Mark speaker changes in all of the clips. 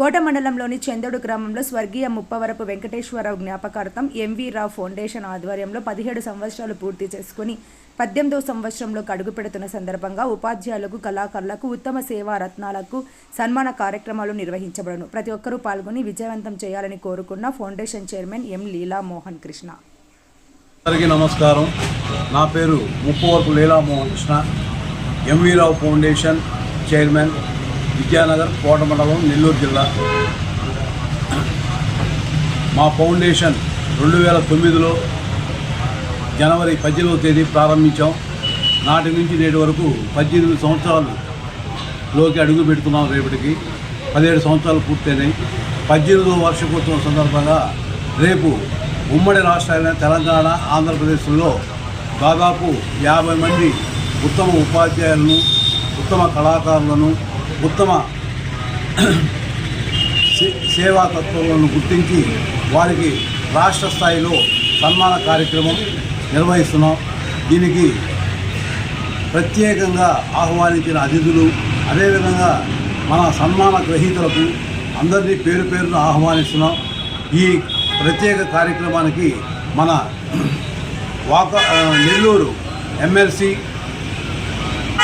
Speaker 1: కోట మండలంలోని చందోడు గ్రామంలో స్వర్గీయ ముప్పవరపు వెంకటేశ్వరరావు జ్ఞాపకార్థం ఎంవి రావు ఫౌండేషన్ ఆధ్వర్యంలో పదిహేడు సంవత్సరాలు పూర్తి చేసుకుని పద్దెనిమిదవ సంవత్సరంలో అడుగు పెడుతున్న సందర్భంగా ఉపాధ్యాయులకు కళాకారులకు ఉత్తమ సేవా రత్నాలకు సన్మాన కార్యక్రమాలు నిర్వహించబడను. ప్రతి ఒక్కరూ పాల్గొని విజయవంతం చేయాలని కోరుకున్న foundation chairman M Leela Mohan Krishna.
Speaker 2: అందరికీ నమస్కారం. నా పేరు ముప్పవరపు లీలామోహన్ కృష్ణ. ఎంవీరావు ఫౌండేషన్ చైర్మన్ విద్యానగర్ కోట మండలం నెల్లూరు జిల్లా. మా ఫౌండేషన్ రెండు వేల తొమ్మిదిలో జనవరి పద్దెనిమిదవ తేదీ ప్రారంభించాం. నాటి నుంచి నేటి వరకు పద్దెనిమిది సంవత్సరాలులోకి అడుగు పెడుతున్నాం రేపటికి. పదిహేడు సంవత్సరాలు పూర్తయినాయి. పద్దెనిమిదవ వార్షికోత్సవం సందర్భంగా రేపు ఉమ్మడి రాష్ట్రాలైన తెలంగాణ ఆంధ్రప్రదేశ్లో దాదాపు యాభై మంది ఉత్తమ ఉపాధ్యాయులను ఉత్తమ కళాకారులను ఉత్తమ సే- సేవా తత్వాలను గుర్తించి వారికి రాష్ట్ర స్థాయిలో సన్మాన కార్యక్రమం నిర్వహిస్తున్నాం. దీనికి ప్రత్యేకంగా ఆహ్వానించిన అతిథులు అదేవిధంగా మన సన్మాన గ్రహీతలకు అందరినీ పేరు పేరును ఆహ్వానిస్తున్నాం. ఈ ప్రత్యేక కార్యక్రమానికి మన వాక నెల్లూరు ఎమ్మెల్సీ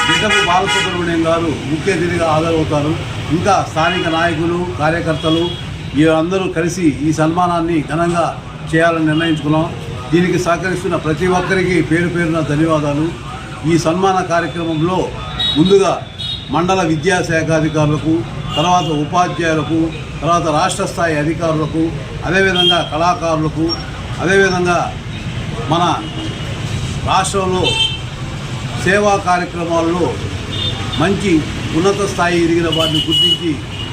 Speaker 2: బిడ్డకు బాలసుబ్రహ్మణ్యం గారు ముఖ్య అతిథిగా హాజరవుతారు. ఇంకా స్థానిక నాయకులు కార్యకర్తలు వీరందరూ కలిసి ఈ సన్మానాన్ని ఘనంగా చేయాలని నిర్ణయించుకున్నాం. దీనికి సహకరిస్తున్న ప్రతి ఒక్కరికి పేరు పేరున ధన్యవాదాలు. ఈ సన్మాన కార్యక్రమంలో ముందుగా మండల విద్యాశాఖ అధికారులకు తర్వాత ఉపాధ్యాయులకు తర్వాత రాష్ట్ర స్థాయి అధికారులకు అదేవిధంగా కళాకారులకు అదేవిధంగా మన రాష్ట్రంలో సేవా కార్యక్రమాల్లో మంచి ఉన్నత స్థాయి ఎదిగిన వారిని గుర్తించి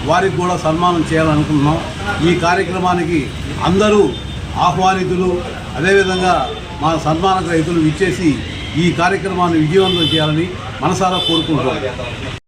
Speaker 2: వారికి కూడా సన్మానం చేయాలనుకుంటున్నాం. ఈ కార్యక్రమానికి అందరూ ఆహ్వానితులు అదేవిధంగా మా సన్మాన గ్రహీతులు ఇచ్చేసి ఈ కార్యక్రమాన్ని విజయవంతం చేయాలని మనసారా కోరుకుంటున్నాం.